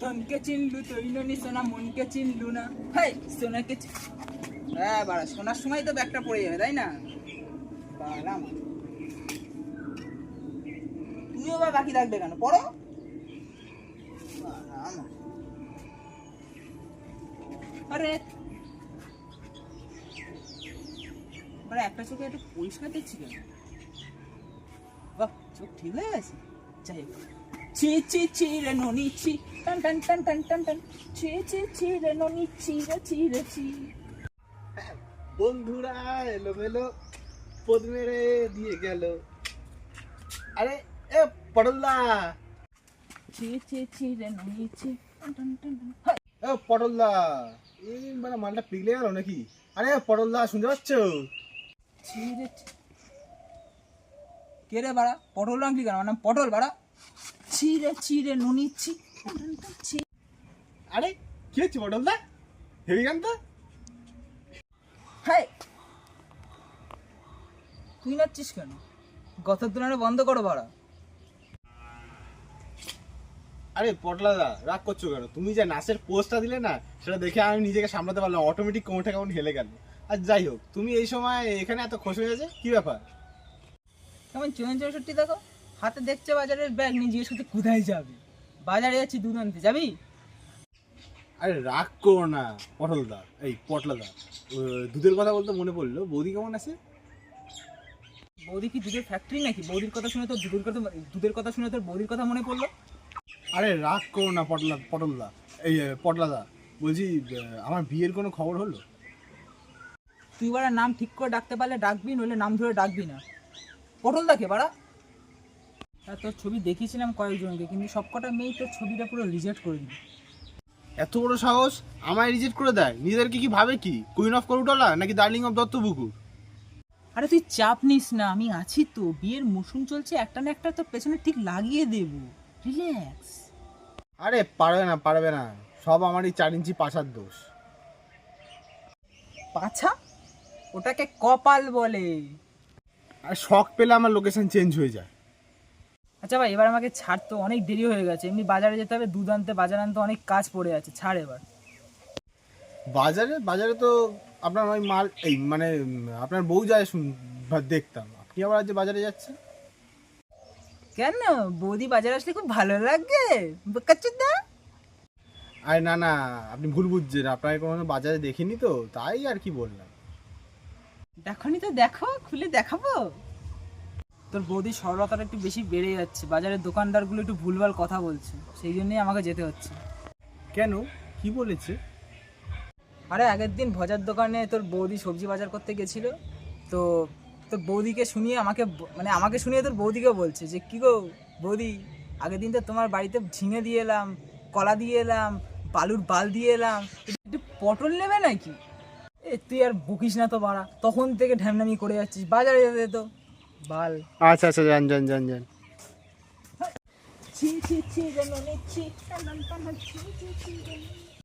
ধনকে চিনলু তুই ননি সোনা, মনকে চিনলু না। হাই, সোনাকে হ্যাঁ বাড়া শোনার সময় তো ব্যাগটা পড়ে যাবে, তাই না? বাড়া আমার। তুইও বা বাকি থাকবে কেন? পড়ো। আরে। বাড়া, একটা চোখে একটু পরিষ্কার দেখছি কেন? বাহ, চোখ ঠিক হয়ে গেছে? যাই হোক। চি চি চি রে ননি চি টান টান টান টান টান টান। চি চি চি রে ননি চি রে চি রে চি বন্ধুরা এলো মেলো। পদ মেরে দিয়ে গেল। আরে এ পটলদা। চি চি চি রে ননি চি টান টান টান টান। এ পটলদা। এই মানে মালটা পিগলে গেল নাকি? আরে পটলদা শুনতে পাচ্ছ? চি রে কে রে বাড়া? পটল রাখলি কেন? আমার নাম পটল বাড়া। চি রে চি রে ননি চি টান টান টান চি আরে কি হচ্ছে পটলদা হেভি গান তো? হাই! তুই নাচছিস কেন? গথের তুলনায় বন্ধ করো বাড়া। আরে পটলাদা রাগ করছ কেন? তুমি যে নাচের পোস্টটা দিলে না সেটা দেখে আমি নিজেকে সামলাতে পারলাম অটোমেটিক কোমরটা কেমন হেলে গেল। আর যাই হোক তুমি এই সময় এখানে এত খুশি হয়ে গেছে কি ব্যাপার? কেমন চুয়ান চৌষট্টি দেখো? হাতে দেখছে বাজারের ব্যাগ নিয়ে জিজ্ঞেস করতে কোথায় যাবি? বাজারে যাচ্ছি দুধ আনতে যাবি? আরে রাগ করো না পটলদা এই পটলাদা। ও, দুধের কথা বলতে মনে পড়ল। বৌদি কেমন আছে? বৌদি কি দুধের ফ্যাক্টরি নাকি? বৌদির কথা শুনে তোর দুধের কথা দুধের কথা শুনে তোর বৌদির কথা মনে পড়ল? আরে রাগ করো না পটলা পটলদা। এই এ, পটলাদা বলছি আমার বিয়ের কোনো খবর হলো? তুই বাড়া নাম ঠিক করে ডাকতে পারলে ডাকবি নইলে নাম ধরে ডাকবি না। পটল দেখে বাড়া। তোর ছবি দেখিয়েছিলাম কয়েকজনকে কিন্তু সব কটা মেয়েই তোর ছবিটা পুরো রিজেক্ট করে দিল। এত বড় সাহস? আমায় রিজেক্ট করে দেয়? নিজেদেরকে কি ভাবে কি? কুইন অফ করুটলা নাকি ডার্লিং অফ দত্তপুকুর আরে তুই চাপ নিস না আমি আছি তো। বিয়ের মৌসুম চলছে একটা না একটা তোর পেছনে ঠিক লাগিয়ে দেব। রিল্যাক্স আরে পারবে না পারবে না। সব আমারই চার ইঞ্চি পাছার দোষ। পাছা? ওটাকে কপাল বলে। আর শখ পেলে আমার লোকেশন চেঞ্জ হয়ে যায়। আচ্ছা ভাই এবার আমাকে ছাড় তো অনেক দেরি হয়ে গেছে। এমনি বাজারে যেতে হবে দুধ আনতে বাজার আনতে অনেক কাজ পড়ে আছে ছাড় এবার। বাজারে বাজারে তো আপনার ওই মাল এই মানে আপনার বউ যায় শুন দেখতাম। আপনি আবার আজ বাজারে যাচ্ছেন? কেন? বৌদি বাজারে আসলে খুব ভালো লাগে। দা আরে না না আপনি ভুল বুঝছেন। আপনাকে কোনো বাজারে দেখিনি তো তাই আর কি বললাম। দেখনি তো দেখো খুলে দেখাবো। তোর বৌদি সরলতাটা একটু বেশি বেড়ে যাচ্ছে। বাজারের দোকানদারগুলো একটু ভুলভাল কথা বলছে। সেই জন্যই আমাকে যেতে হচ্ছে। কেন? কি বলেছে? আরে আগের দিন ভজার দোকানে তোর বৌদি সবজি বাজার করতে গেছিল। তো তোর বৌদিকে শুনিয়ে আমাকে মানে আমাকে শুনিয়ে তোর বৌদিকে বলছে যে কি গো বৌদি আগের দিন তো তোমার বাড়িতে ঝিঙে দিয়ে এলাম কলা দিয়ে এলাম বালুর বাল দিয়ে এলাম। একটু পটল নেবে নাকি? এ তুই আর বকিস না তো বাড়া। তখন থেকে ঢ্যামনামি করে যাচ্ছিস। বাজারে যেতে তো। বাল আচ্ছা আচ্ছা যান যান যান যান ছি ছি ছি রে ননি ছি টান টান টান ছি ছি ছি রে ননি।